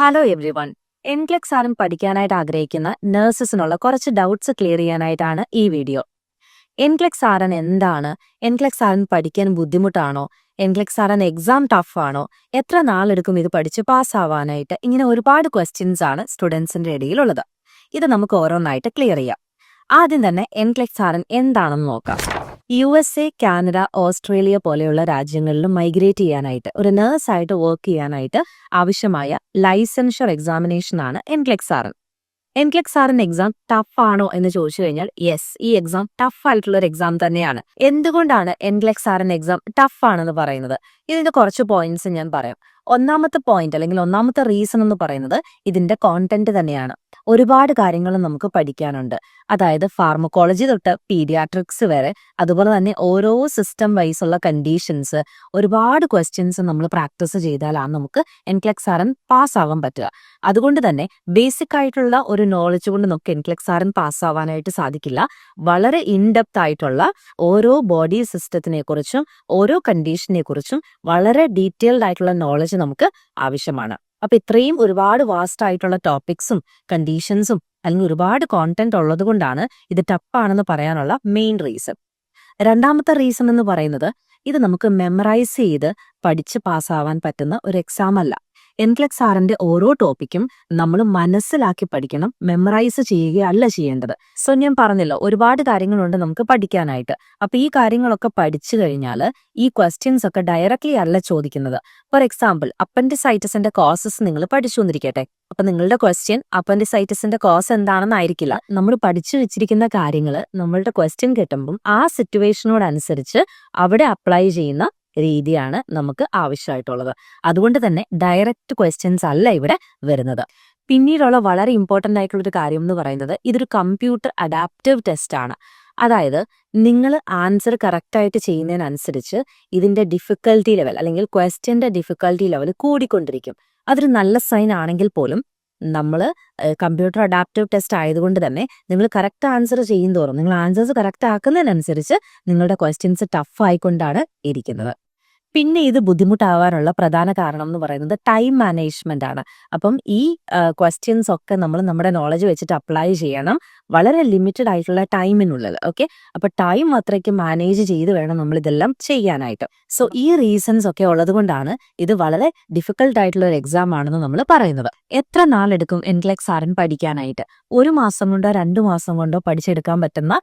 Hello every one NCLEX ആരും പഠിക്കാനായിട്ട് ആഗ്രഹിക്കുന്ന നഴ്സസിനുള്ള കുറച്ച് ഡൗട്ട്സ് ക്ലിയർ ചെയ്യാനായിട്ടാണ് ഈ വീഡിയോ എൻക്ലക്സ് ആരൻ എന്താണ്? എൻക്ലക്സ് ആരൻ പഠിക്കാൻ ബുദ്ധിമുട്ടാണോ? എൻക്ലക്സ് ആരൻ എക്സാം ടഫ് ആണോ? എത്ര നാളെടുക്കും ഇത് പഠിച്ച് പാസ്സാവാനായിട്ട് ഇങ്ങനെ ഒരുപാട് ക്വസ്റ്റ്യൻസ് ആണ് സ്റ്റുഡൻസിന്റെ ഇടയിലുള്ളത്. ഇത് നമുക്ക് ഓരോന്നായിട്ട് ക്ലിയർ ചെയ്യാം. ആദ്യം തന്നെ എൻക്ലക്സ് ആരൻ എന്താണെന്ന് നോക്കാം. U S A Canada Australia പോലെയുള്ള രാജ്യങ്ങളിലും മൈഗ്രേറ്റ് ചെയ്യാനായിട്ട് ഒരു നേഴ്സായിട്ട് വർക്ക് ചെയ്യാനായിട്ട് ആവശ്യമായ ലൈസൻഷർ എക്സാമിനേഷൻ ആണ് ആർ എൻക്ലെക്സ് എക്സാം ടഫ് ആണോ എന്ന് ചോദിച്ചു കഴിഞ്ഞാൽ യെസ് ഈ എക്സാം ടഫ് ആയിട്ടുള്ള ഒരു എക്സാം തന്നെയാണ്. എന്തുകൊണ്ടാണ് എൻക്ലെക്സ് ആറിന്റെ എക്സാം ടഫ് ആണെന്ന് പറയുന്നത്? ഇതിന്റെ കുറച്ച് പോയിന്റ്സ് ഞാൻ പറയാം. ഒന്നാമത്തെ പോയിന്റ് അല്ലെങ്കിൽ ഒന്നാമത്തെ റീസൺ എന്ന് പറയുന്നത് ഇതിന്റെ കോണ്ടന്റ് തന്നെയാണ്. ഒരുപാട് കാര്യങ്ങൾ നമുക്ക് പഠിക്കാനുണ്ട്. അതായത് ഫാർമക്കോളജി തൊട്ട് പീഡിയാട്രിക്സ് വരെ അതുപോലെ തന്നെ ഓരോ സിസ്റ്റം വൈസ് ഉള്ള കണ്ടീഷൻസ് ഒരുപാട് ക്വസ്റ്റ്യൻസ് നമ്മൾ പ്രാക്ടീസ് ചെയ്താലാണ് നമുക്ക് എൻക്ലെക്സ് ആറൻ പാസ് ആവാൻ പറ്റുക. അതുകൊണ്ട് തന്നെ ബേസിക് ആയിട്ടുള്ള ഒരു നോളജ് കൊണ്ട് നമുക്ക് എൻക്ലെക്സ് ആറൻ പാസ് ആവാനായിട്ട് സാധിക്കില്ല. വളരെ ഇൻഡെപ്ത് ആയിട്ടുള്ള ഓരോ ബോഡി സിസ്റ്റത്തിനെ കുറിച്ചും ഓരോ കണ്ടീഷനെ കുറിച്ചും വളരെ ഡീറ്റെയിൽഡ് ആയിട്ടുള്ള നോളജ് നമുക്ക് ആവശ്യമാണ്. അപ്പൊ ഇത്രയും ഒരുപാട് വാസ്റ്റ് ആയിട്ടുള്ള ടോപ്പിക്സും കണ്ടീഷൻസും അല്ലെങ്കിൽ ഒരുപാട് കോണ്ടന്റ് ഉള്ളത് കൊണ്ടാണ് ഇത് ടഫാണെന്ന് പറയാനുള്ള മെയിൻ റീസൺ രണ്ടാമത്തെ റീസൺ എന്ന് പറയുന്നത് ഇത് നമുക്ക് മെമ്മറൈസ് ചെയ്ത് പഠിച്ച് പാസ്സാവാൻ പറ്റുന്ന ഒരു എക്സാം അല്ല. എൻക്ലെക്സ് ആറിന്റെ ഓരോ ടോപ്പിക്കും നമ്മൾ മനസ്സിലാക്കി പഠിക്കണം മെമ്മറൈസ് ചെയ്യുകയല്ല ചെയ്യേണ്ടത്. സോ ഞാൻ പറഞ്ഞല്ലോ ഒരുപാട് കാര്യങ്ങളുണ്ട് നമുക്ക് പഠിക്കാനായിട്ട്. അപ്പൊ ഈ കാര്യങ്ങളൊക്കെ പഠിച്ചു കഴിഞ്ഞാൽ ഈ ക്വസ്റ്റ്യൻസ് ഒക്കെ ഡയറക്ട്ലി അല്ല ചോദിക്കുന്നത്. ഫോർ എക്സാമ്പിൾ അപ്പൻഡിസൈറ്റസിന്റെ കോസസ് നിങ്ങൾ പഠിച്ചു വന്നിരിക്കട്ടെ അപ്പൊ നിങ്ങളുടെ ക്വസ്റ്റ്യൻ അപ്പൻഡിസൈറ്റസിന്റെ കോസ് എന്താണെന്നായിരിക്കില്ല. നമ്മൾ പഠിച്ചു വെച്ചിരിക്കുന്ന കാര്യങ്ങൾ നമ്മളുടെ ക്വസ്റ്റ്യൻ കിട്ടുമ്പം ആ സിറ്റുവേഷനോടനുസരിച്ച് അവിടെ അപ്ലൈ ചെയ്യുന്ന രീതിയാണ് നമുക്ക് ആവശ്യമായിട്ടുള്ളത്. അതുകൊണ്ട് തന്നെ ഡയറക്റ്റ് ക്വസ്റ്റ്യൻസ് അല്ല ഇവിടെ വരുന്നത്. പിന്നീടുള്ള വളരെ ഇമ്പോർട്ടന്റ് ആയിട്ടുള്ള ഒരു കാര്യം എന്ന് പറയുന്നത് ഇതൊരു കമ്പ്യൂട്ടർ അഡാപ്റ്റീവ് ടെസ്റ്റ് ആണ്. അതായത് നിങ്ങൾ ആൻസർ കറക്റ്റായിട്ട് ചെയ്യുന്നതിനനുസരിച്ച് ഇതിന്റെ ഡിഫിക്കൽട്ടി ലെവൽ അല്ലെങ്കിൽ ക്വസ്റ്റ്യന്റെ ഡിഫിക്കൽട്ടി ലെവൽ കൂടിക്കൊണ്ടിരിക്കും. അതൊരു നല്ല സൈൻ ആണെങ്കിൽ പോലും നമ്മൾ കമ്പ്യൂട്ടർ അഡാപ്റ്റീവ് ടെസ്റ്റ് ആയതുകൊണ്ട് തന്നെ നിങ്ങൾ കറക്റ്റ് ആൻസർ ചെയ്യും തോറും നിങ്ങൾ ആൻസേഴ്സ് കറക്റ്റ് ആക്കുന്നതിനനുസരിച്ച് നിങ്ങളുടെ ക്വസ്റ്റ്യൻസ് ടഫ് ആയിക്കൊണ്ടാണ് ഇരിക്കുന്നത്. പിന്നെ ഇത് ബുദ്ധിമുട്ടാവാനുള്ള പ്രധാന കാരണം എന്ന് പറയുന്നത് ടൈം മാനേജ്മെന്റ് ആണ്. അപ്പം ഈ ക്വസ്റ്റ്യൻസ് ഒക്കെ നമ്മൾ നമ്മുടെ നോളജ് വെച്ചിട്ട് അപ്ലൈ ചെയ്യണം. വളരെ ലിമിറ്റഡ് ആയിട്ടുള്ള ടൈമിനുള്ളിൽ ഓക്കെ അപ്പൊ ടൈം അത്രയ്ക്ക് മാനേജ് ചെയ്ത് വേണം നമ്മൾ ഇതെല്ലാം ചെയ്യാനായിട്ട്. സോ ഈ റീസൺസ് ഒക്കെ ഉള്ളത് കൊണ്ടാണ് ഇത് വളരെ ഡിഫിക്കൽട്ട് ആയിട്ടുള്ള ഒരു എക്സാം ആണെന്ന് നമ്മൾ പറയുന്നത്. എത്ര നാളെടുക്കും എൻക്ലെക്സ് ആറിൻ പഠിക്കാനായിട്ട്? ഒരു മാസം കൊണ്ടോ രണ്ടു മാസം കൊണ്ടോ പഠിച്ചെടുക്കാൻ പറ്റുന്ന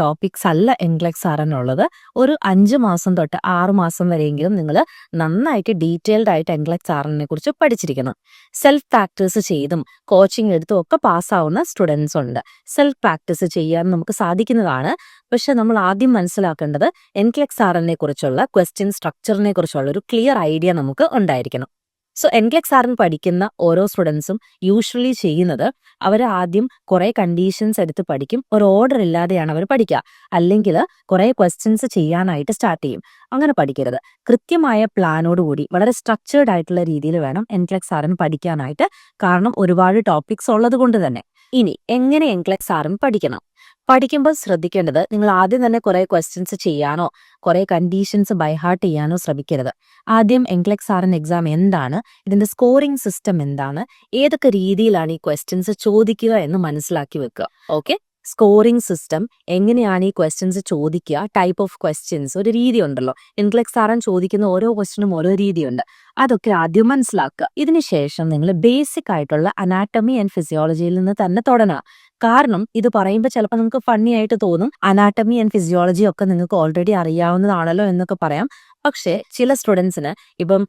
ടോപ്പിക്സ് അല്ല എൻക്ലെക്സ് ആറിനുള്ളത് ഒരു അഞ്ച് മാസം തൊട്ട് ആറു മാസം വരെയെങ്കിലും നിങ്ങൾ നന്നായിട്ട് ഡീറ്റെയിൽഡ് ആയിട്ട് എൻഗ്ലക്സ് ആറിനെ കുറിച്ച് പഠിച്ചിരിക്കണം സെൽഫ് പ്രാക്ടീസ് ചെയ്തും കോച്ചിങ് എടുത്തും ഒക്കെ പാസ്സാവുന്ന സ്റ്റുഡൻസ് ഉണ്ട്. സെൽഫ് പ്രാക്ടീസ് ചെയ്യാൻ നമുക്ക് സാധിക്കുന്നതാണ്. പക്ഷെ നമ്മൾ ആദ്യം മനസ്സിലാക്കേണ്ടത് എൻക്ലെക്സ് ആറിനെ കുറിച്ചുള്ള ക്വസ്റ്റ്യൻ സ്ട്രക്ചറിനെ കുറിച്ചുള്ള ഒരു ക്ലിയർ ഐഡിയ നമുക്ക് ഉണ്ടായിരിക്കണം. സോ എൻക്ലെക്സ് ആറിന് പഠിക്കുന്ന ഓരോ സ്റ്റുഡൻസും യൂഷ്വലി ചെയ്യുന്നത് അവർ ആദ്യം കുറെ കണ്ടീഷൻസ് എടുത്ത് പഠിക്കും. ഒരു ഓർഡർ ഇല്ലാതെയാണ് അവർ പഠിക്കുക. അല്ലെങ്കിൽ കുറെ ക്വസ്റ്റ്യൻസ് ചെയ്യാനായിട്ട് സ്റ്റാർട്ട് ചെയ്യും. അങ്ങനെ പഠിക്കരുത്. കൃത്യമായ പ്ലാനോടുകൂടി വളരെ സ്ട്രക്ചേർഡ് ആയിട്ടുള്ള രീതിയിൽ വേണം എൻക്ലെക്സ് ആറിന് പഠിക്കാനായിട്ട്. കാരണം ഒരുപാട് ടോപ്പിക്സ് ഉള്ളത് കൊണ്ട് തന്നെ. ഇനി എങ്ങനെ എൻക്ലെക്സ് ആറും പഠിക്കണം? പഠിക്കുമ്പോൾ ശ്രദ്ധിക്കേണ്ടത് നിങ്ങൾ ആദ്യം തന്നെ കുറെ ക്വസ്റ്റ്യൻസ് ചെയ്യാനോ കുറെ കണ്ടീഷൻസ് ബൈഹാർട്ട് ചെയ്യാനോ ശ്രമിക്കരുത്. ആദ്യം എൻക്ലെക്സ് എൻ എക്സാം എന്താണ് ഇതിന്റെ സ്കോറിംഗ് സിസ്റ്റം എന്താണ് ഏതൊക്കെ രീതിയിലാണ് ഈ ക്വസ്റ്റ്യൻസ് ചോദിക്കുക എന്ന് മനസ്സിലാക്കി വെക്കുക. ഓക്കെ സ്കോറിംഗ് സിസ്റ്റം എങ്ങനെയാണ് ഈ ക്വസ്റ്റ്യൻസ് ചോദിക്കുക ടൈപ്പ് ഓഫ് ക്വസ്റ്റ്യൻസ് ഒരു രീതി ഉണ്ടല്ലോ ഇൻക്ലക്സ് ആറാൻ ചോദിക്കുന്ന ഓരോ ക്വസ്റ്റ്യനും ഓരോ രീതിയുണ്ട്. അതൊക്കെ ആദ്യം മനസ്സിലാക്കുക. ഇതിനുശേഷം നിങ്ങൾ ബേസിക് ആയിട്ടുള്ള അനാറ്റമി ആൻഡ് ഫിസിയോളജിയിൽ നിന്ന് തന്നെ തുടങ്ങുക. കാരണം ഇത് പറയുമ്പോൾ ചിലപ്പോൾ നിങ്ങൾക്ക് ഫണ്ണി ആയിട്ട് തോന്നും. അനാട്ടമി ആൻഡ് ഫിസിയോളജി ഒക്കെ നിങ്ങൾക്ക് ഓൾറെഡി അറിയാവുന്നതാണല്ലോ എന്നൊക്കെ പറയാം. പക്ഷേ ചില സ്റ്റുഡൻസിന് ഇപ്പം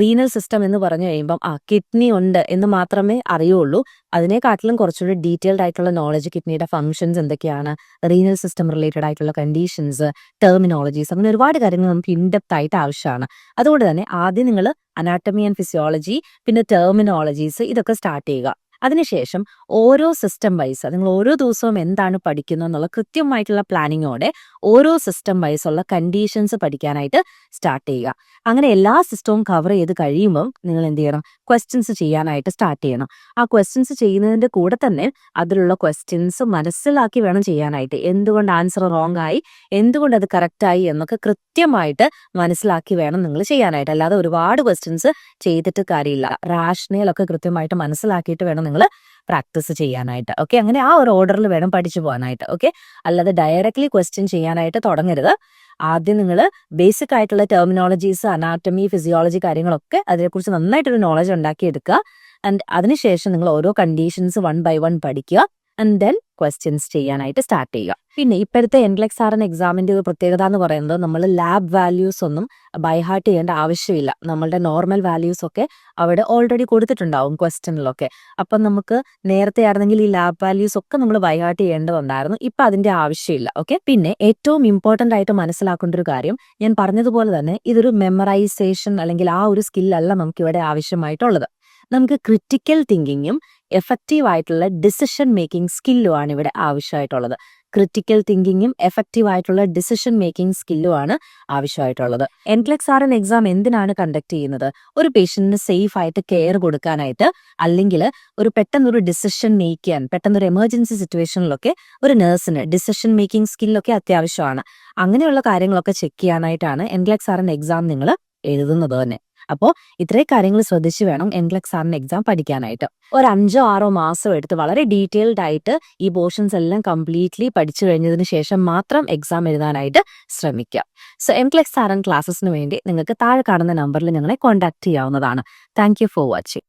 റീനൽ സിസ്റ്റം എന്ന് പറഞ്ഞു കഴിയുമ്പം ആ കിഡ്നി ഉണ്ട് എന്ന് മാത്രമേ അറിയുള്ളൂ. അതിനെക്കാട്ടിലും കുറച്ചുകൂടി ഡീറ്റെയിൽഡ് ആയിട്ടുള്ള നോളജ് കിഡ്നിയുടെ ഫംഗ്ഷൻസ് എന്തൊക്കെയാണ് റീനൽ സിസ്റ്റം റിലേറ്റഡ് ആയിട്ടുള്ള കണ്ടീഷൻസ് ടെർമിനോളജീസ് അങ്ങനെ ഒരുപാട് കാര്യങ്ങൾ നമുക്ക് ഇൻഡെപ്ത് ആയിട്ട് ആവശ്യമാണ്. അതുകൊണ്ട് തന്നെ ആദ്യം നിങ്ങൾ അനാട്ടമി ആൻഡ് ഫിസിയോളജി പിന്നെ ടെർമിനോളജീസ് ഇതൊക്കെ സ്റ്റാർട്ട് ചെയ്യുക. അതിനുശേഷം ഓരോ സിസ്റ്റം വൈസ് നിങ്ങൾ ഓരോ ദിവസവും എന്താണ് പഠിക്കുന്നത് എന്നുള്ള കൃത്യമായിട്ടുള്ള പ്ലാനിങ്ങോടെ ഓരോ സിസ്റ്റം വൈസ് ഉള്ള കണ്ടീഷൻസ് പഠിക്കാനായിട്ട് സ്റ്റാർട്ട് ചെയ്യുക. അങ്ങനെ എല്ലാ സിസ്റ്റവും കവർ ചെയ്ത് കഴിയുമ്പോൾ നിങ്ങൾ എന്ത് ചെയ്യണം? ക്വസ്റ്റ്യൻസ് ചെയ്യാനായിട്ട് സ്റ്റാർട്ട് ചെയ്യണം. ആ ക്വസ്റ്റ്യൻസ് ചെയ്യുന്നതിന്റെ കൂടെ തന്നെ അതിലുള്ള ക്വസ്റ്റ്യൻസ് മനസ്സിലാക്കി വേണം ചെയ്യാനായിട്ട്. എന്തുകൊണ്ട് ആൻസർ റോങ് ആയി? എന്തുകൊണ്ട് അത് കറക്റ്റായി എന്നൊക്കെ കൃത്യമായിട്ട് മനസ്സിലാക്കി വേണം നിങ്ങൾ ചെയ്യാനായിട്ട്. അല്ലാതെ ഒരുപാട് ക്വസ്റ്റ്യൻസ് ചെയ്തിട്ട് കാര്യമില്ല. റാഷണലൊക്കെ കൃത്യമായിട്ട് മനസ്സിലാക്കിയിട്ട് വേണം നിങ്ങൾ പ്രാക്ടീസ് ചെയ്യാനായിട്ട് ഓക്കെ അങ്ങനെ ആ ഒരു ഓർഡറിൽ വേണം പഠിച്ചു പോകാനായിട്ട് ഓക്കെ അല്ലാതെ ഡയറക്ട്ലി ക്വസ്റ്റ്യൻ ചെയ്യാനായിട്ട് തുടങ്ങരുത്. ആദ്യം നിങ്ങൾ ബേസിക് ആയിട്ടുള്ള ടെർമിനോളജീസ് അനാറ്റമി ഫിസിയോളജി കാര്യങ്ങളൊക്കെ അതിനെക്കുറിച്ച് നന്നായിട്ടൊരു നോളജ് ഉണ്ടാക്കിയെടുക്കുക. ആൻഡ് അതിനുശേഷം നിങ്ങൾ ഓരോ കണ്ടീഷൻസ് വൺ ബൈ വൺ പഠിക്കുക. ആൻഡ് ദെൻ ക്വസ്റ്റ്യൻസ് ചെയ്യാനായിട്ട് സ്റ്റാർട്ട് ചെയ്യുക. പിന്നെ ഇപ്പോഴത്തെ എൻഗ്ലക്സ് ആർ എൻ എക്സാമിന്റെ ഒരു പ്രത്യേകത എന്ന് പറയുന്നത് നമ്മൾ ലാബ് വാല്യൂസ് ഒന്നും ബൈഹാർട്ട് ചെയ്യേണ്ട ആവശ്യമില്ല. നമ്മളുടെ നോർമൽ വാല്യൂസ് ഒക്കെ അവിടെ ഓൾറെഡി കൊടുത്തിട്ടുണ്ടാവും ക്വസ്റ്റ്യനിലൊക്കെ അപ്പം നമുക്ക് നേരത്തെ ആയിരുന്നെങ്കിൽ ഈ ലാബ് വാല്യൂസ് ഒക്കെ നമ്മൾ ബൈഹാർട്ട് ചെയ്യേണ്ടതുണ്ടായിരുന്നു. ഇപ്പം അതിന്റെ ആവശ്യമില്ല. ഓക്കെ പിന്നെ ഏറ്റവും ഇമ്പോർട്ടന്റ് ആയിട്ട് മനസ്സിലാക്കേണ്ട ഒരു കാര്യം ഞാൻ പറഞ്ഞതുപോലെ തന്നെ ഇതൊരു മെമ്മറൈസേഷൻ അല്ലെങ്കിൽ ആ ഒരു സ്കില്ലല്ല നമുക്ക് ഇവിടെ ആവശ്യമായിട്ടുള്ളത്. നമുക്ക് ക്രിറ്റിക്കൽ തിങ്കിങ്ങും എഫക്റ്റീവ് ആയിട്ടുള്ള ഡിസിഷൻ മേക്കിംഗ് സ്കില്ലുമാണ് ഇവിടെ ആവശ്യമായിട്ടുള്ളത്. ക്രിറ്റിക്കൽ തിങ്കിങ്ങും എഫക്റ്റീവ് ആയിട്ടുള്ള ഡിസിഷൻ മേക്കിംഗ് സ്കില്ലുമാണ് ആവശ്യമായിട്ടുള്ളത്. എൻക്ലെക്സ് ആർ എൻ എക്സാം എന്തിനാണ് കണ്ടക്ട് ചെയ്യുന്നത്? ഒരു പേഷ്യന്റിന് സേഫ് ആയിട്ട് കെയർ കൊടുക്കാനായിട്ട് അല്ലെങ്കിൽ ഒരു പെട്ടെന്നൊരു ഡിസിഷൻ മേക്ക് ചെയ്യാൻ പെട്ടെന്നൊരു എമർജൻസി സിറ്റുവേഷനിലൊക്കെ ഒരു നഴ്സിന് ഡിസിഷൻ മേക്കിംഗ് സ്കില്ലൊക്കെ അത്യാവശ്യമാണ്. അങ്ങനെയുള്ള കാര്യങ്ങളൊക്കെ ചെക്ക് ചെയ്യാനായിട്ടാണ് എൻക്ലെക്സ് ആർ എൻ എക്സാം നിങ്ങൾ എഴുതുന്നത് തന്നെ. അപ്പോൾ ഇത്രയും കാര്യങ്ങൾ ശ്രദ്ധിച്ച് വേണം എൻക്ലക്സ് സാറിന്റെ എക്സാം പഠിക്കാനായിട്ട്. ഒരു അഞ്ചോ ആറോ മാസം എടുത്ത് വളരെ ഡീറ്റെയിൽഡ് ആയിട്ട് ഈ പോർഷൻസ് എല്ലാം കംപ്ലീറ്റ്ലി പഠിച്ചു കഴിഞ്ഞതിന് ശേഷം മാത്രം എക്സാം എഴുതാനായിട്ട് ശ്രമിക്കുക സോ എംക്ലെക്സ് സാറൻ ക്ലാസ്സസിന് വേണ്ടി നിങ്ങൾക്ക് താഴെ കാണുന്ന നമ്പറിൽ ഞങ്ങളെ കോൺടാക്ട് ചെയ്യാവുന്നതാണ്. Thank for watching